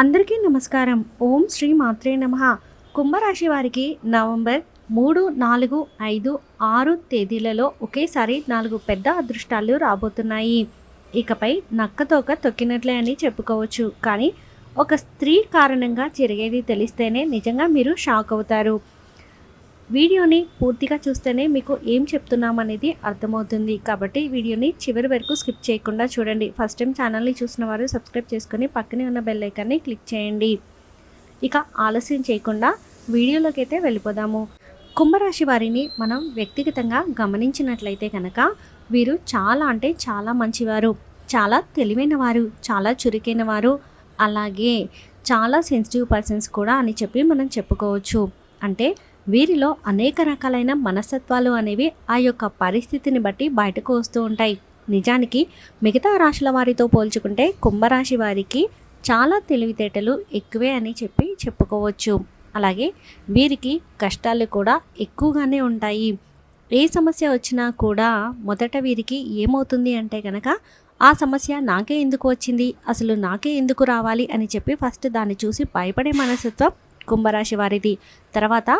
అందరికీ నమస్కారం. ఓం శ్రీ మాత్రే నమ. కుంభరాశి వారికి నవంబర్ మూడు నాలుగు ఐదు ఆరు తేదీలలో ఒకేసారి నాలుగు పెద్ద అదృష్టాలు రాబోతున్నాయి. ఇకపై నక్కతోక తొక్కినట్లే అని చెప్పుకోవచ్చు. కానీ ఒక స్త్రీ కారణంగా జరిగేది తెలిస్తేనే నిజంగా మీరు షాక్ అవుతారు. వీడియోని పూర్తిగా చూస్తేనే మీకు ఏం చెప్తున్నామనేది అర్థమవుతుంది. కాబట్టి వీడియోని చివరి వరకు స్కిప్ చేయకుండా చూడండి. ఫస్ట్ టైం ఛానల్ని చూసిన వారు సబ్స్క్రైబ్ చేసుకొని పక్కనే ఉన్న బెల్ ఐకాన్ని క్లిక్ చేయండి. ఇక ఆలస్యం చేయకుండా వీడియోలోకి అయితే వెళ్ళిపోదాము. కుంభరాశి వారిని మనం వ్యక్తిగతంగా గమనించినట్లయితే కనుక వీరు చాలా అంటే చాలా మంచివారు. చాలా తెలివైన వారు చాలా చురుకైన వారు అలాగే చాలా సెన్సిటివ్ పర్సన్స్ కూడా అని చెప్పి మనం చెప్పుకోవచ్చు. అంటే వీరిలో అనేక రకాలైన మనస్తత్వాలు అనేవి ఆ యొక్క పరిస్థితిని బట్టి బయటకు వస్తూ ఉంటాయి. నిజానికి మిగతా రాశుల వారితో పోల్చుకుంటే కుంభరాశి వారికి చాలా తెలివితేటలు ఎక్కువే అని చెప్పి చెప్పుకోవచ్చు. అలాగే వీరికి కష్టాలు కూడా ఎక్కువగానే ఉంటాయి. ఏ సమస్య వచ్చినా కూడా మొదట వీరికి ఏమవుతుంది అంటే కనుక ఆ సమస్య నాకే ఎందుకు వచ్చింది? అసలు నాకే ఎందుకు రావాలి? అని చెప్పి ఫస్ట్ దాన్ని చూసి భయపడే మనస్తత్వం కుంభరాశి వారిది. తర్వాత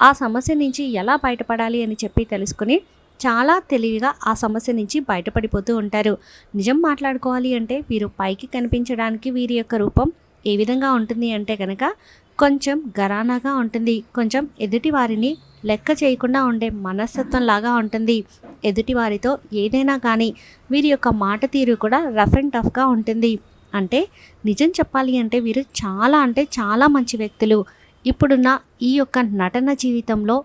ఆ సమస్య నుంచి ఎలా బయటపడాలి అని చెప్పి తెలుసుకుని చాలా తెలివిగా ఆ సమస్య నుంచి బయటపడిపోతూ ఉంటారు. నిజం మాట్లాడుకోవాలి అంటే వీరు పైకి కనిపించడానికి వీరి యొక్క రూపం ఏ విధంగా ఉంటుంది అంటే కనుక కొంచెం గరానాగా ఉంటుంది. కొంచెం ఎదుటి వారిని లెక్క చేయకుండా ఉండే మనస్తత్వం లాగా ఉంటుంది. ఎదుటి వారితో ఏదైనా కానీ వీరి యొక్క మాట తీరు కూడా రఫ్ అండ్ టఫ్గా ఉంటుంది. అంటే నిజం చెప్పాలి అంటే వీరు చాలా అంటే చాలా మంచి వ్యక్తులు. ఇప్పుడున్న ఈ యొక్క నటన జీవితంలో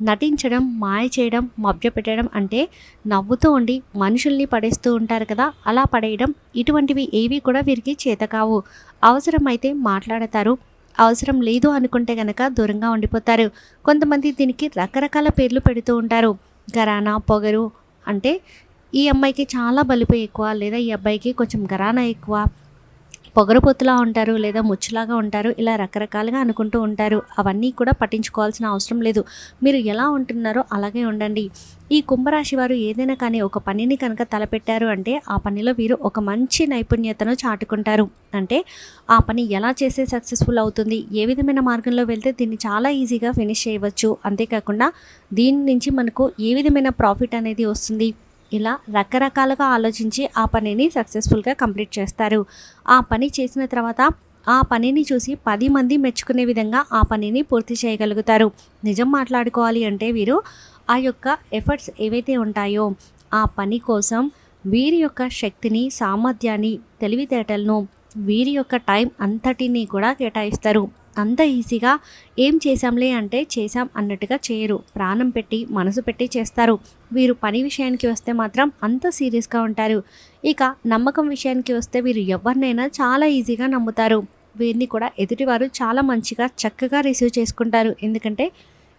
నటించడం మాయ చేయడం మభ్యపెట్టడం అంటే నవ్వుతూ ఉండి మనుషుల్ని పడేస్తూ ఉంటారు కదా అలా పడేయడం ఇటువంటివి ఏవి కూడా వీరికి చేత కావు అవసరమైతే మాట్లాడతారు. అవసరం లేదు అనుకుంటే కనుక దూరంగా ఉండిపోతారు. కొంతమంది దీనికి రకరకాల పేర్లు పెడుతూ ఉంటారు. గరానా పొగరు అంటే ఈ అమ్మాయికి చాలా బలిపే ఎక్కువ లేదా ఈ అబ్బాయికి కొంచెం గరానా ఎక్కువ పొగరపోతులా ఉంటారు లేదా ముచ్చులాగా ఉంటారు ఇలా రకరకాలుగా అనుకుంటూ ఉంటారు. అవన్నీ కూడా పట్టించుకోవాల్సిన అవసరం లేదు. మీరు ఎలా ఉంటున్నారో అలాగే ఉండండి. ఈ కుంభరాశి వారు ఏదైనా కానీ ఒక పనిని కనుక తలపెట్టారు అంటే ఆ పనిలో వీరు ఒక మంచి నైపుణ్యతను చాటుకుంటారు. అంటే ఆ పని ఎలా చేస్తే సక్సెస్ఫుల్ అవుతుంది ఏ విధమైన మార్గంలో వెళ్తే దీన్ని చాలా ఈజీగా ఫినిష్ చేయవచ్చు. అంతేకాకుండా దీని నుంచి మనకు ఏ విధమైన ప్రాఫిట్ అనేది వస్తుంది ఇలా రకరకాలుగా ఆలోచించి ఆ పనిని సక్సెస్ఫుల్గా కంప్లీట్ చేస్తారు. ఆ పని చేసిన తర్వాత ఆ పనిని చూసి పది మంది మెచ్చుకునే విధంగా ఆ పనిని పూర్తి చేయగలుగుతారు. నిజం మాట్లాడుకోవాలి అంటే వీరు ఆ యొక్క ఎఫర్ట్స్ ఏవైతే ఉంటాయో ఆ పని కోసం వీరి యొక్క శక్తిని సామర్థ్యాన్ని తెలివితేటలను వీరి యొక్క టైం అంతటినీ కూడా కేటాయిస్తారు. అంత ఈజీగా ఏం చేశాంలే అంటే చేశాం అన్నట్టుగా చేయరు. ప్రాణం పెట్టి మనసు పెట్టి చేస్తారు. వీరు పని విషయానికి వస్తే మాత్రం అంత సీరియస్గా ఉంటారు. ఇక నమ్మకం విషయానికి వస్తే వీరు ఎవరినైనా చాలా ఈజీగా నమ్ముతారు. వీరిని కూడా ఎదుటివారు చాలా మంచిగా చక్కగా రిసీవ్ చేసుకుంటారు. ఎందుకంటే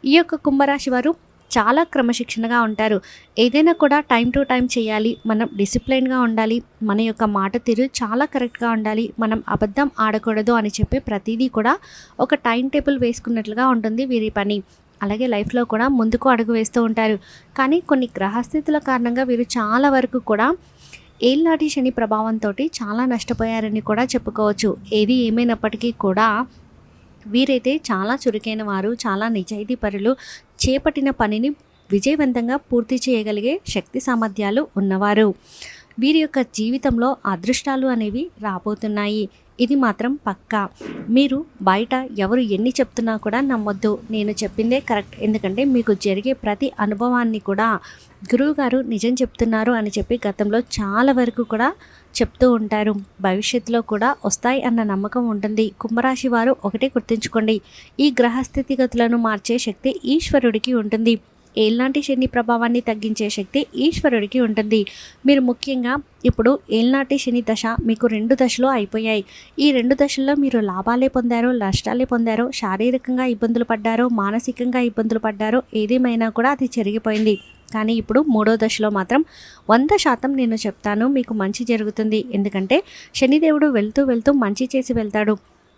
ఈ యొక్క కుంభరాశి వారు చాలా క్రమశిక్షణగా ఉంటారు. ఏదైనా కూడా టైం టు టైం చేయాలి. మనం డిసిప్లైన్గా ఉండాలి. మన యొక్క మాట తీరు చాలా కరెక్ట్గా ఉండాలి. మనం అబద్ధం ఆడకూడదు అని చెప్పి ప్రతిదీ కూడా ఒక టైం టేబుల్ వేసుకున్నట్లుగా ఉంటుంది వీరి పని. అలాగే లైఫ్లో కూడా ముందుకు అడుగు వేస్తూ ఉంటారు. కానీ కొన్ని గ్రహస్థితుల కారణంగా వీరు చాలా వరకు కూడా ఏళ్ళనాటి శని ప్రభావంతో చాలా నష్టపోయారని కూడా చెప్పుకోవచ్చు. ఏది ఏమైనప్పటికీ కూడా వీరైతే చాలా చురుకైన వారు చాలా నిజాయితీ పరులు చేపట్టిన పనిని విజయవంతంగా పూర్తి చేయగలిగే శక్తి సామర్థ్యాలు ఉన్నవారు. వీరి యొక్క జీవితంలో అదృష్టాలు అనేవి రాబోతున్నాయి. ఇది మాత్రం పక్కా. మీరు బయట ఎవరు ఎన్ని చెప్తున్నా కూడా నమ్మొద్దు. నేను చెప్పిందే కరెక్ట్. ఎందుకంటే మీకు జరిగే ప్రతి అనుభవాన్ని కూడా గురువుగారు నిజం చెప్తున్నారు అని చెప్పి గతంలో చాలా వరకు కూడా చెప్తూ ఉంటారు. భవిష్యత్తులో కూడా వస్తాయి అన్న నమ్మకం ఉంటుంది. కుంభరాశి వారు ఒకటే గుర్తుంచుకోండి. ఈ గ్రహస్థితిగతులను మార్చే శక్తి ఈశ్వరుడికి ఉంటుంది. ఏల్నాటి శని ప్రభావాన్ని తగ్గించే శక్తి ఈశ్వరుడికి ఉంటుంది. మీరు ముఖ్యంగా ఇప్పుడు ఏల్నాటి శని దశ మీకు రెండు దశలు అయిపోయాయి. ఈ రెండు దశల్లో మీరు లాభాలే పొందారో నష్టాలే పొందారో శారీరకంగా ఇబ్బందులు పడ్డారో మానసికంగా ఇబ్బందులు పడ్డారో ఏదేమైనా కూడా అది జరిగిపోయింది కానీ ఇప్పుడు మూడో దశలో మాత్రం వంద శాతం నేను చెప్తాను మీకు మంచి జరుగుతుంది. ఎందుకంటే శనిదేవుడు వెళ్తూ వెళ్తూ మంచి చేసి వెళ్తాడు.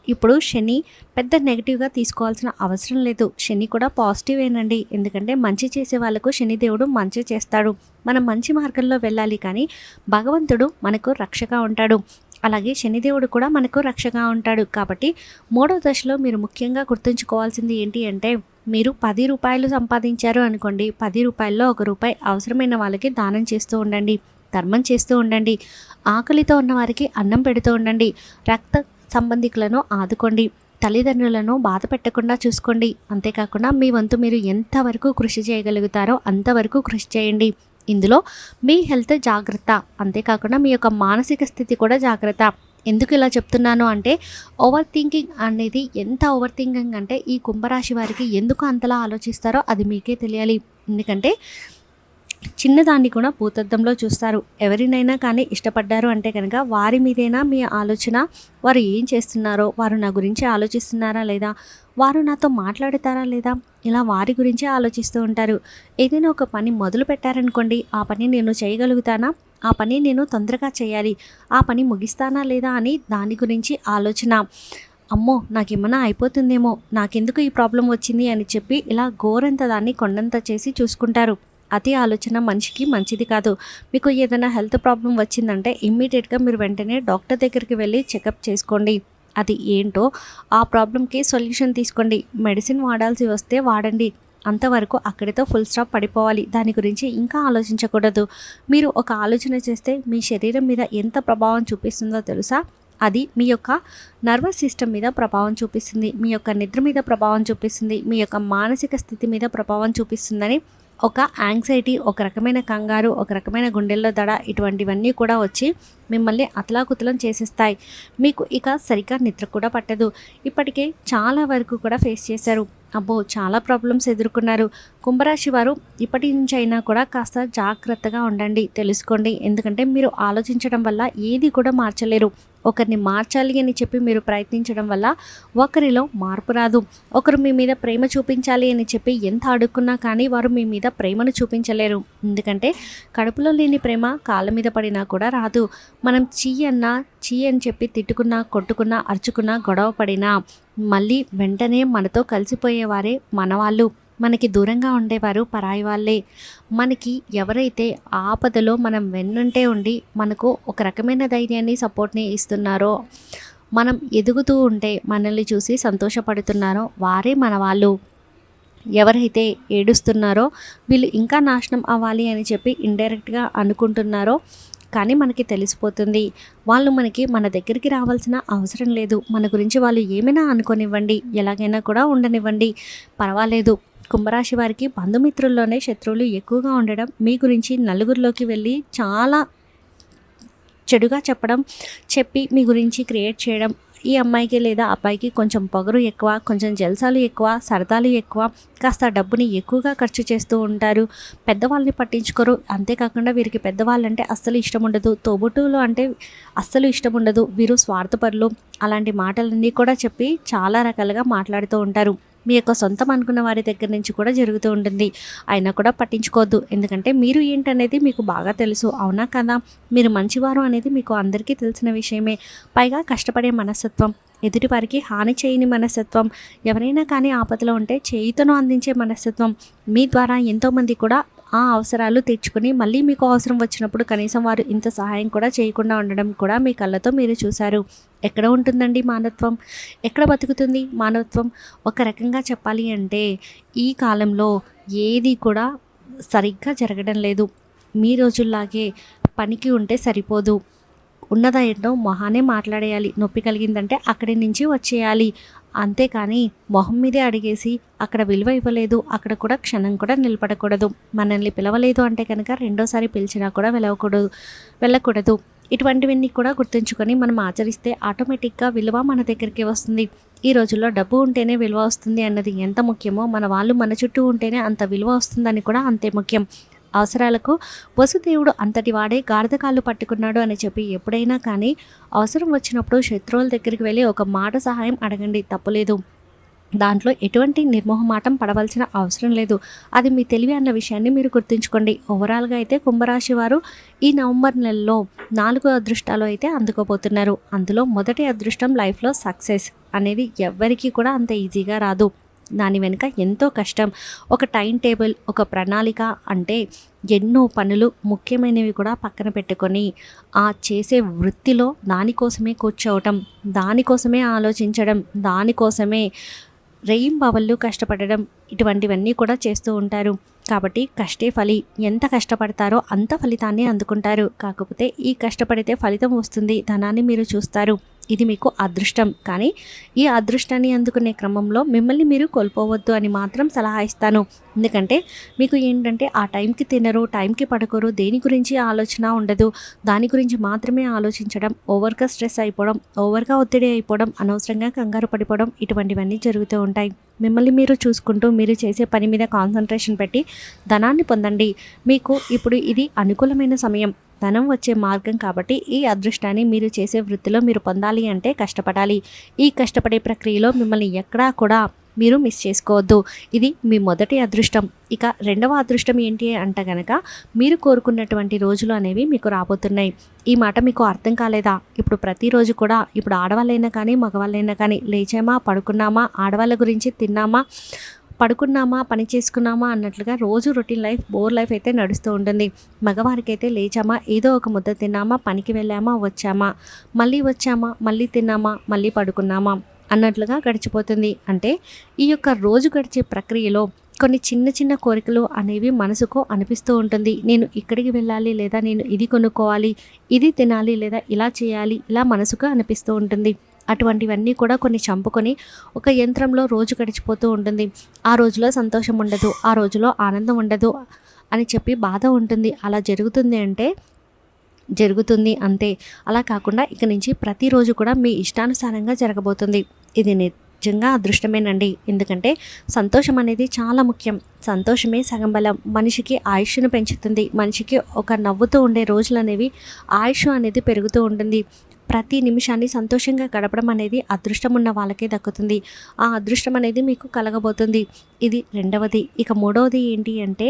ఇప్పుడు శని పెద్ద నెగిటివ్గా తీసుకోవాల్సిన అవసరం లేదు. శని కూడా పాజిటివ్ ఏనండి. ఎందుకంటే మంచి చేసే వాళ్ళకు శనిదేవుడు మంచి చేస్తాడు. మనం మంచి మార్గంలో వెళ్ళాలి కానీ భగవంతుడు మనకు రక్షగా ఉంటాడు. అలాగే శనిదేవుడు కూడా మనకు రక్షగా ఉంటాడు. కాబట్టి మూడో దశలో మీరు ముఖ్యంగా గుర్తుంచుకోవాల్సింది ఏంటి అంటే మీరు పది రూపాయలు సంపాదించారు అనుకోండి. పది రూపాయల్లో ఒక రూపాయి అవసరమైన వాళ్ళకి దానం చేస్తూ ఉండండి. ధర్మం చేస్తూ ఉండండి. ఆకలితో ఉన్న వారికి అన్నం పెడుతూ ఉండండి. రక్త సంబంధికులను ఆదుకోండి. తల్లిదండ్రులను బాధ పెట్టకుండా చూసుకోండి. అంతేకాకుండా మీ వంతు మీరు ఎంతవరకు కృషి చేయగలుగుతారో అంతవరకు కృషి చేయండి. ఇందులో మీ హెల్త్ జాగ్రత్త అంతేకాకుండా మీ యొక్క మానసిక స్థితి కూడా జాగ్రత్త. ఎందుకు ఇలా చెప్తున్నాను అంటే ఓవర్ థింకింగ్ అనేది ఎంత ఓవర్ థింకింగ్ అంటే ఈ కుంభరాశి వారికి ఎందుకు అంతలా ఆలోచిస్తారో అది మీకే తెలియాలి. ఎందుకంటే చిన్నదాన్ని కూడా భూతద్దంలో చూస్తారు. ఎవరినైనా కానీ ఇష్టపడ్డారు అంటే కనుక వారి మీదైనా మీ ఆలోచన? వారు ఏం చేస్తున్నారో? వారు నా గురించి ఆలోచిస్తున్నారా లేదా? వారు నాతో మాట్లాడతారా లేదా? ఇలా వారి గురించి ఆలోచిస్తూ ఉంటారు. ఏదైనా ఒక పని మొదలు పెట్టారనుకోండి ఆ పని నేను చేయగలుగుతానా? ఆ పని నేను తొందరగా చేయాలి. ఆ పని ముగిస్తానా లేదా అని దాని గురించి ఆలోచన. అమ్మో నాకేమన్నా అయిపోతుందేమో? నాకెందుకు ఈ ప్రాబ్లం వచ్చింది అని చెప్పి ఇలా గోరంత దాన్ని కొండంత చేసి చూసుకుంటారు. అతి ఆలోచన మనిషికి మంచిది కాదు. మీకు ఏదైనా హెల్త్ ప్రాబ్లం వచ్చిందంటే ఇమ్మీడియట్గా మీరు వెంటనే డాక్టర్ దగ్గరికి వెళ్ళి చెకప్ చేసుకోండి. అది ఏంటో ఆ ప్రాబ్లంకి సొల్యూషన్ తీసుకోండి. మెడిసిన్ వాడాల్సి వస్తే వాడండి. అంతవరకు అక్కడితో ఫుల్ స్టాప్ పడిపోవాలి. దాని గురించి ఇంకా ఆలోచించకూడదు. మీరు ఒక ఆలోచన చేస్తే మీ శరీరం మీద ఎంత ప్రభావం చూపిస్తుందో తెలుసా? అది మీ యొక్క నర్వస్ సిస్టమ్ మీద ప్రభావం చూపిస్తుంది. మీ యొక్క నిద్ర మీద ప్రభావం చూపిస్తుంది. మీ యొక్క మానసిక స్థితి మీద ప్రభావం చూపిస్తుందని ఒక యాంగ్జైటీ ఒక రకమైన కంగారు ఒక రకమైన గుండెల్లో దడ ఇటువంటివన్నీ కూడా వచ్చి మిమ్మల్ని అతలాకుతలం చేసేస్తాయి. మీకు ఇక సరిగ్గా నిద్ర కూడా పట్టదు. ఇప్పటికే చాలా వరకు కూడా ఫేస్ చేశారు. అబ్బో చాలా ప్రాబ్లమ్స్ ఎదుర్కొన్నారు. కుంభరాశి వారు ఇప్పటి నుంచి అయినా కూడా కాస్త జాగ్రత్తగా ఉండండి తెలుసుకోండి. ఎందుకంటే మీరు ఆలోచించడం వల్ల ఏది కూడా మార్చలేరు. ఒకరిని మార్చాలి అని చెప్పి మీరు ప్రయత్నించడం వల్ల ఒకరిలో మార్పు రాదు. ఒకరు మీ మీద ప్రేమ చూపించాలి అని చెప్పి ఎంత అడుక్కున్నా కానీ వారు మీ మీద ప్రేమను చూపించలేరు. ఎందుకంటే కడుపులో లేని ప్రేమ కాళ్ళ మీద పడినా కూడా రాదు. మనం చీ అన్నా చీ అని చెప్పి తిట్టుకున్నా కొట్టుకున్నా అరుచుకున్నా గొడవ పడినా మళ్ళీ వెంటనే మనతో కలిసిపోయేవారే మనవాళ్ళు. మనకి దూరంగా ఉండేవారు పరాయి వాళ్ళే. మనకి ఎవరైతే ఆపదలో మనం వెన్నుంటే ఉండి మనకు ఒక రకమైన ధైర్యాన్ని సపోర్ట్ని ఇస్తున్నారో మనం ఎదుగుతూ ఉంటే మనల్ని చూసి సంతోషపడుతున్నారో వారే మన వాళ్ళు ఎవరైతే ఏడుస్తున్నారో వీళ్ళు ఇంకా నాశనం అవ్వాలి అని చెప్పి ఇండైరెక్ట్గా అనుకుంటున్నారో కానీ మనకి తెలిసిపోతుంది. వాళ్ళు మనకి మన దగ్గరికి రావాల్సిన అవసరం లేదు. మన గురించి వాళ్ళు ఏమైనా అనుకోనివ్వండి. ఎలాగైనా కూడా ఉండనివ్వండి. పర్వాలేదు. కుంభరాశి వారికి బంధుమిత్రుల్లోనే శత్రువులు ఎక్కువగా ఉండడం మీ గురించి నలుగురిలోకి వెళ్ళి చాలా చెడుగా చెప్పడం చెప్పి మీ గురించి క్రియేట్ చేయడం ఈ అమ్మాయికి లేదా అబ్బాయికి కొంచెం పొగరు ఎక్కువ కొంచెం జల్సాలు ఎక్కువ సరదాలు ఎక్కువ కాస్త డబ్బుని ఎక్కువగా ఖర్చు చేస్తూ ఉంటారు. పెద్దవాళ్ళని పట్టించుకోరు. అంతేకాకుండా వీరికి పెద్దవాళ్ళంటే అస్సలు ఇష్టం ఉండదు. తోబుట్టువులు అంటే అస్సలు ఇష్టం ఉండదు. వీరు స్వార్థపరులు. అలాంటి మాటలన్నీ కూడా చెప్పి చాలా రకాలుగా మాట్లాడుతూ ఉంటారు. మీ యొక్క సొంతం అనుకున్న వారి దగ్గర నుంచి కూడా జరుగుతూ ఉంటుంది. అయినా కూడా పట్టించుకోవద్దు. ఎందుకంటే మీరు ఏంటనేది మీకు బాగా తెలుసు. అవునా కదా? మీరు మంచివారు అనేది మీకు అందరికీ తెలిసిన విషయమే. పైగా కష్టపడే మనస్తత్వం ఎదుటివారికి హాని చేయని మనస్తత్వం ఎవరైనా కానీ ఆపదలో ఉంటే చేయితను అందించే మనస్తత్వం మీ ద్వారా ఎంతోమంది కూడా ఆ అవసరాలు తీర్చుకుని మళ్ళీ మీకు అవసరం వచ్చినప్పుడు కనీసం వారు ఇంత సహాయం కూడా చేయకుండా ఉండడం కూడా మీ కళ్ళతో మీరు చూశారు. ఎక్కడ ఉంటుందండి మానవత్వం? ఎక్కడ బతుకుతుంది మానవత్వం? ఒక రకంగా చెప్పాలి అంటే ఈ కాలంలో ఏది కూడా సరిగ్గా జరగడం లేదు. మీ రోజుల్లాగే పనికి ఉంటే సరిపోదు. ఉన్నదా ఏంటో మొహానే మాట్లాడేయాలి. నొప్పి కలిగిందంటే అక్కడి నుంచి వచ్చేయాలి. అంతేకాని మొహం మీదే అడిగేసి అక్కడ విలువ ఇవ్వలేదు అక్కడ కూడా క్షణం కూడా నిలబడకూడదు. మనల్ని పిలవలేదు అంటే కనుక రెండోసారి పిలిచినా కూడా వెళ్ళకూడదు వెళ్ళకూడదు. ఇటువంటివన్నీ కూడా గుర్తుంచుకొని మనం ఆచరిస్తే ఆటోమేటిక్గా విలువ మన దగ్గరికి వస్తుంది. ఈ రోజుల్లో డబ్బు ఉంటేనే విలువ వస్తుంది అన్నది ఎంత ముఖ్యమో మన వాళ్ళు మన చుట్టూ ఉంటేనే అంత విలువ వస్తుందని కూడా అంతే ముఖ్యం. అవసరాలకు వసుదేవుడు అంతటి వాడే గాడిదకాళ్ళు పట్టుకున్నాడు అని చెప్పి ఎప్పుడైనా కానీ అవసరం వచ్చినప్పుడు శత్రువుల దగ్గరికి వెళ్ళి ఒక మాట సహాయం అడగండి తప్పులేదు దాంట్లో ఎటువంటి నిర్మోహమాటం పడవలసిన అవసరం లేదు. అది మీ తెలివి అన్న విషయాన్ని మీరు గుర్తుంచుకోండి. ఓవరాల్గా అయితే కుంభరాశి వారు ఈ నవంబర్ నెలలో నాలుగు అదృష్టాలు అయితే అందుకోబోతున్నారు. అందులో మొదటి అదృష్టం లైఫ్లో సక్సెస్ అనేది ఎవ్వరికీ కూడా అంత ఈజీగా రాదు. దాని వెనుక ఎంతో కష్టం. ఒక టైం టేబుల్ ఒక ప్రణాళిక అంటే ఎన్నో పనులు ముఖ్యమైనవి కూడా పక్కన పెట్టుకొని ఆ చేసే వృత్తిలో దానికోసమే కూర్చోవటం దానికోసమే ఆలోచించడం దానికోసమే రెయింబవళ్ళు కష్టపడడం ఇటువంటివన్నీ కూడా చేస్తూ ఉంటారు. కాబట్టి కష్టే ఫలి. ఎంత కష్టపడతారో అంత ఫలితాన్ని అందుకుంటారు. కాకపోతే ఈ కష్టపడితే ఫలితం వస్తుంది. ధనాన్ని మీరు చూస్తారు. ఇది మీకు అదృష్టం. కానీ ఈ అదృష్టాన్ని అందుకునే క్రమంలో మిమ్మల్ని మీరు కోల్పోవద్దు అని మాత్రం సలహా ఇస్తాను. ఎందుకంటే మీకు ఏంటంటే ఆ టైంకి తినరు టైంకి పడుకోరు దేని గురించి ఆలోచన ఉండదు. దాని గురించి మాత్రమే ఆలోచించడం ఓవర్గా స్ట్రెస్ అయిపోవడం ఓవర్గా ఒత్తిడి అయిపోవడం అనవసరంగా కంగారు పడిపోవడం ఇటువంటివన్నీ జరుగుతూ ఉంటాయి. మిమ్మల్ని మీరు చూసుకుంటూ మీరు చేసే పని మీద కాన్సన్ట్రేషన్ పెట్టి ధనాన్ని పొందండి. మీకు ఇప్పుడు ఇది అనుకూలమైన సమయం. ధనం వచ్చే మార్గం కాబట్టి ఈ అదృష్టాన్ని మీరు చేసే వృత్తిలో మీరు పొందాలి అంటే కష్టపడాలి. ఈ కష్టపడే ప్రక్రియలో మిమ్మల్ని ఎక్కడా కూడా మీరు మిస్ చేసుకోవద్దు. ఇది మీ మొదటి అదృష్టం. ఇక రెండవ అదృష్టం ఏంటి అంటే కనుక మీరు కోరుకున్నటువంటి రోజులు అనేవి మీకు రాబోతున్నాయి. ఈ మాట మీకు అర్థం కాలేదా? ఇప్పుడు ప్రతిరోజు కూడా ఇప్పుడు ఆడవాళ్ళైనా కానీ మగవాళ్ళైనా కానీ లేచామా పడుకున్నామా ఆడవాళ్ళ గురించి తిన్నామా పడుకున్నామా పని చేసుకున్నామా అన్నట్లుగా రోజు రొటీన్ లైఫ్ బోర్ లైఫ్ అయితే నడుస్తూ ఉంటుంది. మగవారికి అయితే లేచామా ఏదో ఒక ముద్ద తిన్నామా పనికి వెళ్ళామా వచ్చామా? మళ్ళీ వచ్చామా మళ్ళీ తిన్నామా మళ్ళీ పడుకున్నామా అన్నట్లుగా గడిచిపోతుంది. అంటే ఈ యొక్క రోజు గడిచే ప్రక్రియలో కొన్ని చిన్న చిన్న కోరికలు అనేవి మనసుకు అనిపిస్తూ ఉంటుంది. నేను ఇక్కడికి వెళ్ళాలి లేదా నేను ఇది కొనుక్కోవాలి ఇది తినాలి లేదా ఇలా చేయాలి ఇలా మనసుకు అనిపిస్తూ ఉంటుంది. అటువంటివన్నీ కూడా కొన్ని చంపుకొని ఒక యంత్రంలో రోజు గడిచిపోతూ ఉంటుంది. ఆ రోజులో సంతోషం ఉండదు ఆ రోజులో ఆనందం ఉండదు అని చెప్పి బాధ ఉంటుంది. అలా జరుగుతుంది అంటే జరుగుతుంది అంతే. అలా కాకుండా ఇక నుంచి ప్రతిరోజు కూడా మీ ఇష్టానుసారంగా జరగబోతుంది. ఇది నిజంగా అదృష్టమేనండి. ఎందుకంటే సంతోషం అనేది చాలా ముఖ్యం. సంతోషమే సగం బలం. మనిషికి ఆయుష్ను పెంచుతుంది. మనిషికి ఒక నవ్వుతూ ఉండే రోజులు అనేవి ఆయుష్ అనేది పెరుగుతూ ఉంటుంది. ప్రతి నిమిషాన్ని సంతోషంగా గడపడం అనేది అదృష్టం ఉన్న వాళ్ళకే దక్కుతుంది. ఆ అదృష్టం అనేది మీకు కలగబోతుంది. ఇది రెండవది. ఇక మూడవది ఏంటి అంటే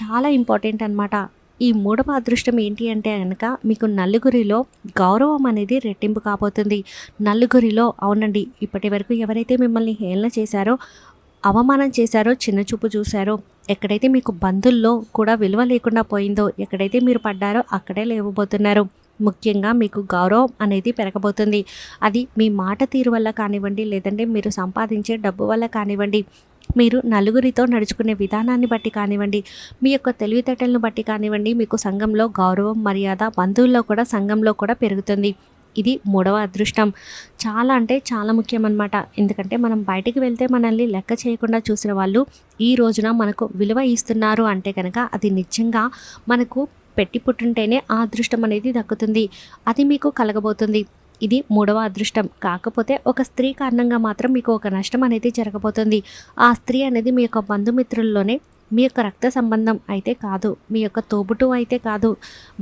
చాలా ఇంపార్టెంట్ అనమాట ఈ మూడవ అదృష్టం ఏంటి అంటే కనుక మీకు నలుగురిలో గౌరవం అనేది రెట్టింపు కాబోతుంది. నలుగురిలో అవునండి ఇప్పటి వరకు ఎవరైతే మిమ్మల్ని హేళన చేశారో అవమానం చేశారో చిన్న చూపు చూశారో ఎక్కడైతే మీకు బంధుల్లో కూడా విలువ లేకుండా పోయిందో ఎక్కడైతే మీరు పడ్డారో అక్కడే లేవబోతున్నారు. ముఖ్యంగా మీకు గౌరవం అనేది పెరగబోతుంది. అది మీ మాట తీరు వల్ల కానివ్వండి లేదంటే మీరు సంపాదించే డబ్బు వల్ల కానివ్వండి మీరు నలుగురితో నడుచుకునే విధానాన్ని బట్టి కానివ్వండి మీ యొక్క తెలివితేటలను బట్టి కానివ్వండి మీకు సంఘంలో గౌరవం మర్యాద బంధువుల్లో కూడా సంఘంలో కూడా పెరుగుతుంది. ఇది మూడవ అదృష్టం. చాలా అంటే చాలా ముఖ్యం అనమాట ఎందుకంటే మనం బయటికి వెళ్తే మనల్ని లెక్క చేయకుండా చూసిన వాళ్ళు ఈ రోజున మనకు విలువ ఇస్తున్నారు అంటే కనుక అది నిజంగా మనకు పెట్టి పుట్టుంటేనే ఆ అదృష్టం అనేది దక్కుతుంది. అది మీకు కలగబోతుంది. ఇది మూడవ అదృష్టం. కాకపోతే ఒక స్త్రీ కారణంగా మాత్రం మీకు ఒక నష్టం అనేది జరగబోతుంది. ఆ స్త్రీ అనేది మీ యొక్క బంధుమిత్రుల్లోనే మీ యొక్క రక్త సంబంధం అయితే కాదు మీ యొక్క తోబుటు అయితే కాదు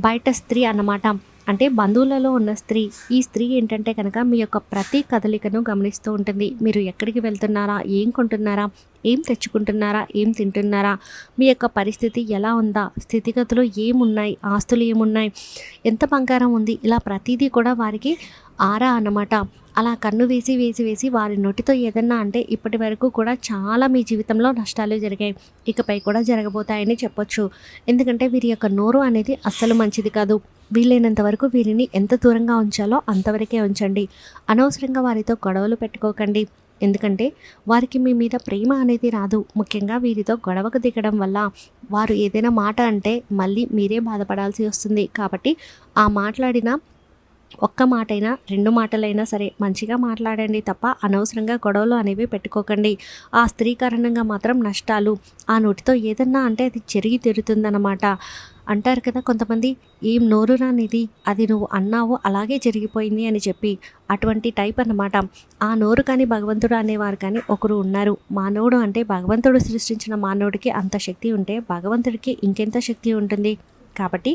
బయట స్త్రీ అన్నమాట. అంటే బంధువులలో ఉన్న స్త్రీ ఈ స్త్రీ ఏంటంటే కనుక మీ యొక్క ప్రతి కదలికను గమనిస్తూ ఉంటుంది. మీరు ఎక్కడికి వెళ్తున్నారా? ఏం కొంటున్నారా? ఏం తెచ్చుకుంటున్నారా? ఏం తింటున్నారా? మీ యొక్క పరిస్థితి ఎలా ఉందా? స్థితిగతులు ఏమున్నాయి? ఆస్తులు ఏమున్నాయి? ఎంత బంగారం ఉంది? ఇలా ప్రతిదీ కూడా వారికి ఆరా అన్నమాట. అలా కన్ను వేసి వేసి వేసి వారి నోటితో ఏదన్నా అంటే ఇప్పటి వరకు కూడా చాలా మీ జీవితంలో నష్టాలు జరిగాయి. ఇకపై కూడా జరగబోతాయని చెప్పొచ్చు. ఎందుకంటే వీరి యొక్క నోరు అనేది అస్సలు మంచిది కాదు. వీలైనంత వరకు వీరిని ఎంత దూరంగా ఉంచాలో అంతవరకే ఉంచండి. అనవసరంగా వారితో గొడవలు పెట్టుకోకండి. ఎందుకంటే వారికి మీ మీద ప్రేమ అనేది రాదు. ముఖ్యంగా వీరితో గొడవకు దిగడం వల్ల వారు ఏదైనా మాట అంటే మళ్ళీ మీరే బాధపడాల్సి వస్తుంది. కాబట్టి ఆ మాట్లాడిన ఒక్క మాటైనా రెండు మాటలైనా సరే మంచిగా మాట్లాడండి తప్ప అనవసరంగా గొడవలు అనేవి పెట్టుకోకండి. ఆ స్త్రీ కారణంగా మాత్రం నష్టాలు ఆ నోటితో ఏదన్నా అంటే అది చెరిగి తిరుగుతుందన్నమాట అంటారు కదా కొంతమంది ఏం నోరు రానిది అది నువ్వు అన్నావు అలాగే జరిగిపోయింది అని చెప్పి అటువంటి టైప్ అన్నమాట. ఆ నోరు కానీ భగవంతుడు అనేవారు కానీ ఒకరు ఉన్నారు. మానవుడు అంటే భగవంతుడు సృష్టించిన మానవుడికి అంత శక్తి ఉంటే భగవంతుడికి ఇంకెంత శక్తి ఉంటుంది? కాబట్టి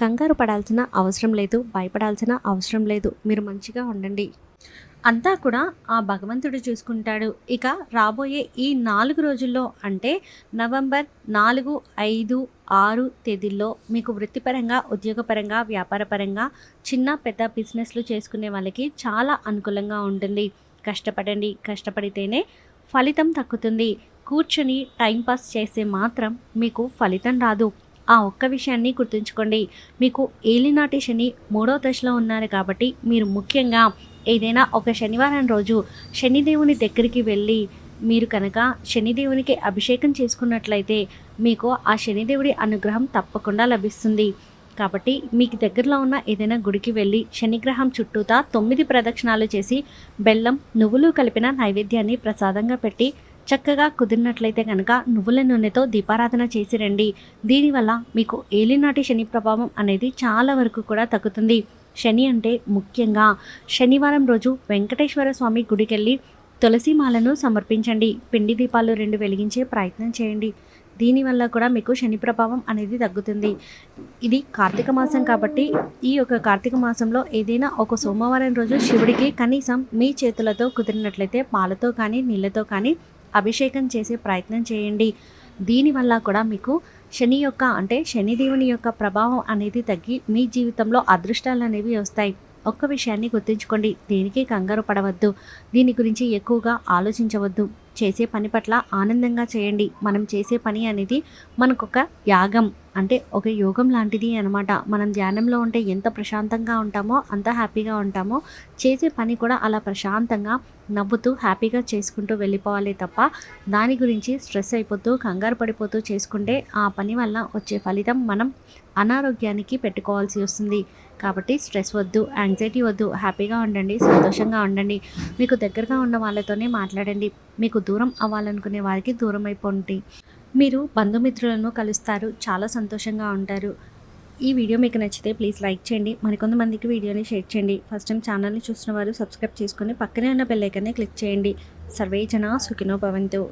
కంగారు పడాల్సిన అవసరం లేదు భయపడాల్సిన అవసరం లేదు. మీరు మంచిగా ఉండండి. అంతా కూడా ఆ భగవంతుడు చూసుకుంటాడు. ఇక రాబోయే ఈ నాలుగు రోజుల్లో అంటే నవంబర్ నాలుగు ఐదు ఆరు తేదీల్లో మీకు వృత్తిపరంగా ఉద్యోగపరంగా వ్యాపారపరంగా చిన్న పెద్ద బిజినెస్లు చేసుకునే వాళ్ళకి చాలా అనుకూలంగా ఉంటుంది. కష్టపడండి. కష్టపడితేనే ఫలితం తక్కుతుంది కూర్చొని టైంపాస్ చేస్తే మాత్రం మీకు ఫలితం రాదు. ఆ ఒక్క విషయాన్ని గుర్తుంచుకోండి. మీకు ఏలినాటి శని మూడో దశలో ఉన్నారు కాబట్టి మీరు ముఖ్యంగా ఏదైనా ఒక శనివారం రోజు శనిదేవుని దగ్గరికి వెళ్ళి మీరు కనుక శనిదేవునికి అభిషేకం చేసుకున్నట్లయితే మీకు ఆ శనిదేవుడి అనుగ్రహం తప్పకుండా లభిస్తుంది. కాబట్టి మీకు దగ్గరలో ఉన్న ఏదైనా గుడికి వెళ్ళి శనిగ్రహం చుట్టూతా తొమ్మిది ప్రదక్షిణాలు చేసి బెల్లం నువ్వులు కలిపిన నైవేద్యాన్ని ప్రసాదంగా పెట్టి చక్కగా కుదిరినట్లయితే కనుక నువ్వుల నూనెతో దీపారాధన చేసి రండి. దీనివల్ల మీకు ఏలినాటి శని ప్రభావం అనేది చాలా వరకు కూడా తగ్గుతుంది. శని అంటే ముఖ్యంగా శనివారం రోజు వెంకటేశ్వర స్వామి గుడికెళ్ళి తులసి మాలను సమర్పించండి. పిండి దీపాలు రెండు వెలిగించే ప్రయత్నం చేయండి. దీనివల్ల కూడా మీకు శని ప్రభావం అనేది తగ్గుతుంది. ఇది కార్తీక మాసం కాబట్టి ఈ యొక్క కార్తీక మాసంలో ఏదైనా ఒక సోమవారం రోజు శివుడికి కనీసం మీ చేతులతో కుదిరినట్లయితే పాలతో కానీ నీళ్ళతో కానీ అభిషేకం చేసే ప్రయత్నం చేయండి. దీనివల్ల కూడా మీకు శని యొక్క అంటే శనిదేవుని యొక్క ప్రభావం అనేది తగ్గి మీ జీవితంలో అదృష్టాలు అనేవి వస్తాయి. ఒక్క విషయాన్ని గుర్తుంచుకోండి. దేనికి కంగారు పడవద్దు. దీని గురించి ఎక్కువగా ఆలోచించవద్దు. చేసే పని పట్ల ఆనందంగా చేయండి. మనం చేసే పని అనేది మనకొక యాగం. అంటే ఒక యోగం లాంటిది అనమాట మనం ధ్యానంలో ఉంటే ఎంత ప్రశాంతంగా ఉంటామో అంత హ్యాపీగా ఉంటామో చేసే పని కూడా అలా ప్రశాంతంగా నవ్వుతూ హ్యాపీగా చేసుకుంటూ వెళ్ళిపోవాలి తప్ప దాని గురించి స్ట్రెస్ అయిపోతూ కంగారు పడిపోతూ చేసుకుంటే ఆ పని వల్ల వచ్చే ఫలితం మనం అనారోగ్యానికి పెట్టుకోవాల్సి వస్తుంది. కాబట్టి స్ట్రెస్ వద్దు యాంగ్జైటీ వద్దు హ్యాపీగా ఉండండి సంతోషంగా ఉండండి. మీకు దగ్గరగా ఉన్న వాళ్ళతోనే మాట్లాడండి. మీకు దూరం అవ్వాలనుకునే వారికి దూరం అయిపోండి. మీరు బంధుమిత్రులను కలుస్తారు చాలా సంతోషంగా ఉంటారు. ఈ వీడియో మీకు నచ్చితే ప్లీజ్ లైక్ చేయండి. మరికొంతమందికి వీడియోని షేర్ చేయండి. ఫస్ట్ టైం ఛానల్ని చూసిన వారు సబ్స్క్రైబ్ చేసుకొని పక్కనే ఉన్న బెల్లైకన్నే క్లిక్ చేయండి. సర్వే జన సుఖినో భవంతు.